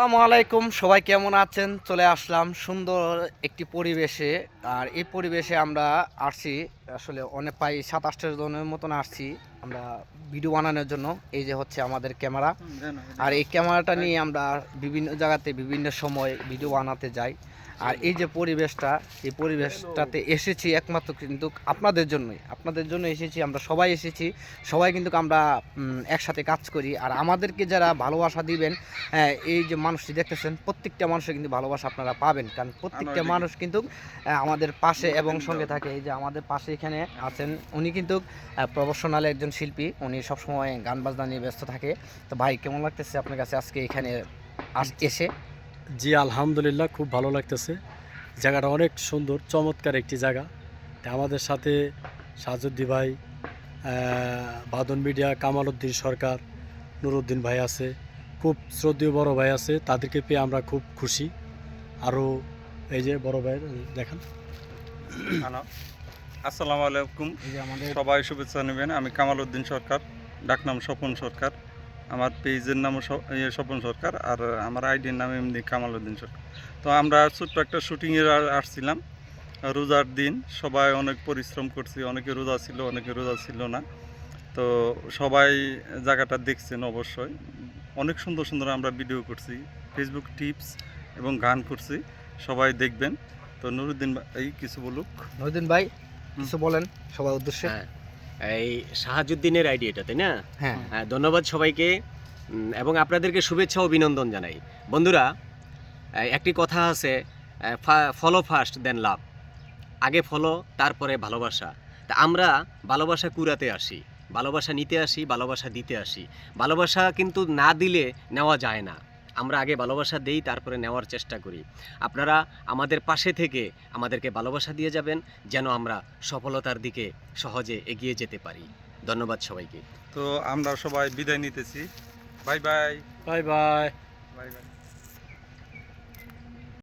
আসসালামু আলাইকুম, সবাই কেমন আছেন? চলে আসলাম সুন্দর একটি পরিবেশে। আর এই পরিবেশে আমরা আসছি আসলে অনেক প্রায় সাত আটটা জনের মতন আসছি আমরা ভিডিও বানানোর জন্য। এই যে হচ্ছে আমাদের ক্যামেরা। আর এই ক্যামেরাটা নিয়ে আমরা বিভিন্ন জায়গাতে বিভিন্ন সময় ভিডিও বানাতে যাই। আর এই যে পরিবেশটা এই পরিবেশটাতে এসেছি একমাত্র কিন্তু আপনাদের জন্যই। আপনাদের জন্য এসেছি আমরা সবাই এসেছি। সবাই কিন্তু আমরা একসাথে কাজ করি। আর আমাদেরকে যারা ভালোবাসা দিবেন হ্যাঁ, এই যে মানুষটি দেখতেছেন প্রত্যেকটা মানুষের কিন্তু ভালোবাসা আপনারা পাবেন। কারণ প্রত্যেকটা মানুষ কিন্তু আমাদের পাশে এবং সঙ্গে থাকে। এই যে আমাদের পাশে এখানে আছেন। উনি কিন্তু প্রফেশনাল একজন শিল্পী। উনি সবসময় গান বাজনা নিয়ে ব্যস্ত থাকে। তো ভাই কেমন লাগতেছে আপনার কাছে আজকে এখানে এসে? জি আলহামদুলিল্লাহ খুব ভালো লাগতেছে। জায়গাটা অনেক সুন্দর চমৎকার একটি জায়গা। তা আমাদের সাথে সাজুদ্দি ভাই বাদন মিডিয়া কামাল উদ্দিন সরকার নুরুদ্দিন ভাই আছে। খুব শ্রদ্ধেয় বড় ভাই আছে। তাদেরকে পেয়ে আমরা খুব খুশি। আরও এই যে বড় ভাই দেখান। হ্যালো। আসসালামু আলাইকুম। সবাই শুভেচ্ছা নেবেন আমি কামাল উদ্দিন সরকার ডাকনাম স্বপন সরকার আমার পেজের নামও স- ইয়ে স্বপন সরকার আর আমার আইডির নাম এমনি কামাল উদ্দিন সরকার। তো আমরা ছোট্ট একটা শুটিংয়ে আসছিলাম রোজার দিন সবাই অনেক পরিশ্রম করছি অনেকে রোজা ছিল অনেকে রোজা ছিল না। তো সবাই জায়গাটা দেখছেন অবশ্যই। অনেক সুন্দর সুন্দর আমরা ভিডিও করছি ফেসবুক টিপস এবং গান করছি সবাই দেখবেন। তো নুরুদ্দিন এই কিছু বলুক। নদীন ভাই কিছু বলেন সবার উদ্দেশ্যে। হ্যাঁ এই শাহাজুদ্দিনের আইডিয়াটা তাই না? হ্যাঁ। হ্যাঁ, ধন্যবাদ সবাইকে এবং আপনাদেরকে শুভেচ্ছা ও অভিনন্দন জানাই। বন্ধুরা একটি কথা আছে ফলো ফার্স্ট দেন লাভ আগে ফলো তারপরে ভালোবাসা। তা আমরা ভালোবাসা কুড়াতে আসি ভালোবাসা নিতে আসি ভালোবাসা দিতে আসি। ভালোবাসা কিন্তু না দিলে নেওয়া যায় না। আমরা আগে ভালোবাসা দেই তারপরে নেওয়ার চেষ্টা করি। আপনারা আমাদের পাশে থেকে আমাদেরকে ভালোবাসা দিয়ে যাবেন যেন আমরা সফলতার দিকে সহজে এগিয়ে যেতে পারি। ধন্যবাদ সবাইকে। তো আমরা সবাই বিদায় নিতেছি। Bye bye. Bye bye. Bye bye.